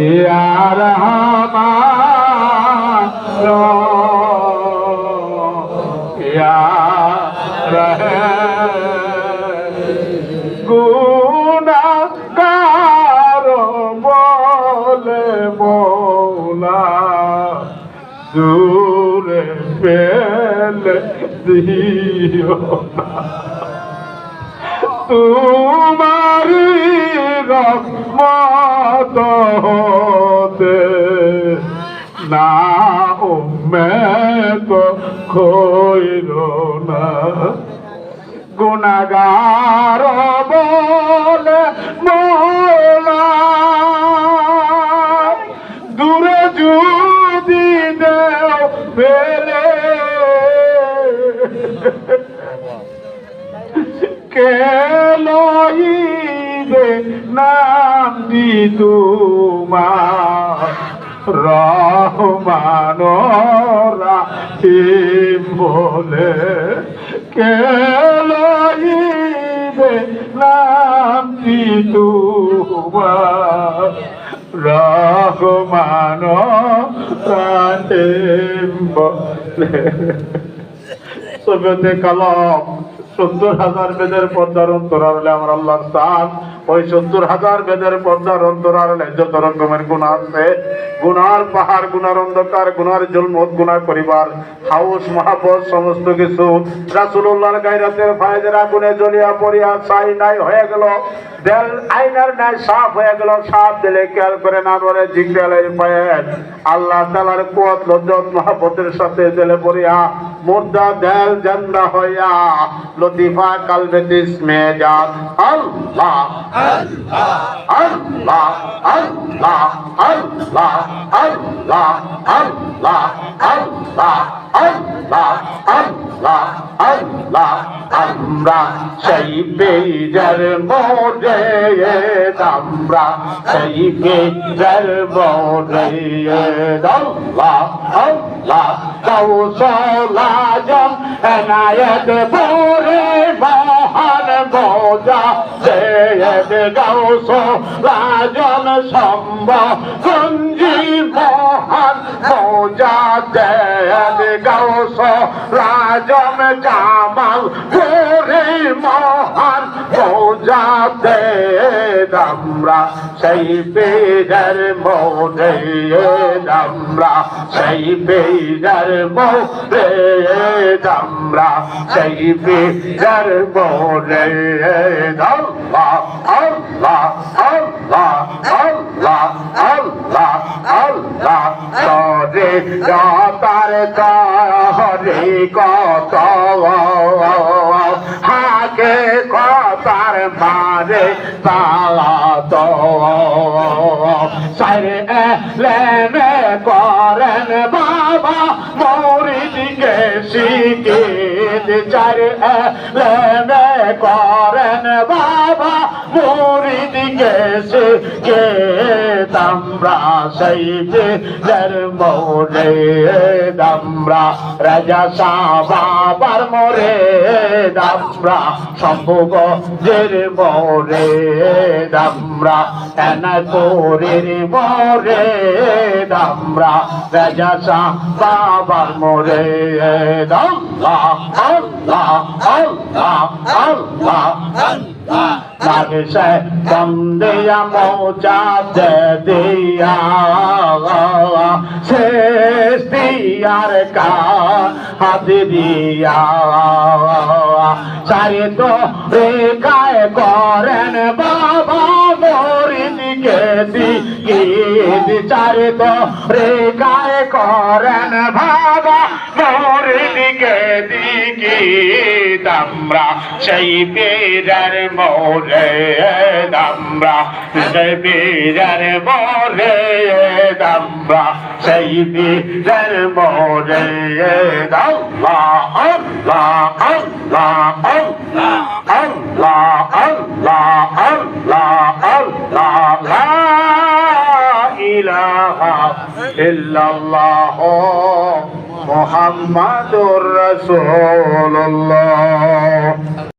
ইয়ার রহে গুণা কার বলে মৌলা দূরে পেলে দিও তোমারি রহমত উম্মেত খইল না। গুণাগার বলে মোলা। দূরে যদি দেও ফেলে কে লইবে নাম দি তোমার? রহমান রাহিম বলে? কে লইবে নাম দি তোমার? রহমান রাহিম বলে? সৈয়দে কালাম সত্তর হাজার বেদের পর্দার অন্তরার হলে আমার আল্লাহর স্থান। ওই সত্তর হাজার বেদের পর্দার অন্তরার হলে যত রকমের গুণা আছে গুনার পাহাড় গুনার অন্ধকার গুনার জলমত গুনা করিবার হাউস মহাপদ সমস্ত কিছু। রাসুল্লাহর গাইরাতের ফায়দের আগুনে জ্বলিয়া পড়িয়া ছাই নাই হয়ে গেল। দেল আইনার নাই সাফ হয়ে গেল। সাপ দিলে খেয়াল করে না বলে জিজ্ঞালের পায়ে আল্লাহ তালার কুয়াত, লজ্জত মহাপতের সাথে জেলে পড়িয়া মুর্দা দেল জন্দা হইয়া লতিফা কালবে তিসমে যাত। আল্লাহ আল্লাহ আল্লাহ আল্লাহ আল্লাহ আল্লাহ আল্লাহ আল্লাহ আল্লাহ আল্লাহ। আমরা সেই বেজার মোরে আমরা সেই বেজার মোরে আল্লাহ আল্লাহ কৌশলা জম এনায়েত পুরে মহান বোঝা জয়দ গৌস রাজন সম্ভ কুঞ্জি মহান বোঝা জয়দ গৌস রাজন জামাল পরে মহান বোঝা দেদ আমরা সেই বেজার মোরে আমরা সেই বেজার মোরে আমরা সেই বেজার মোরে আল্লাহ আল্লাহ আল্লাহ আল্লাহ আল্লাহ করেন বাবা চার করেন বাবা মুড়ি দিকে সে তামরা সেই জের মোরে দামরা রাজা বাবার মোরে দামরা সম্ভব জের মোরে দামরা এনা তোরের মোরে দামরা রাজা বাবার মোরে দামরা আল্লাহ আল্লাহ আল্লাহ। নাগে সে বন্দেয়া মৌচা দে দিয়া শেষ দিয়ার কা হাত দিয়া। চারি তো রেখায় করেন বাবা মরিদিকে দিগিদ চারি তো রেখায় করেন বাবা মরিদিকে দিগিদ দামরা সেই বেজার মোরে দামরা সেই বেজার মোরে দামরা সেই বেজার মোরে আল্লাহ আল্লাহ আল্লাহ আল্লাহ আল্লাহ আল্লাহ আল্লাহ ইলাহা ইল্লাল্লাহ মোহাম্মদুর রসুল্লাহ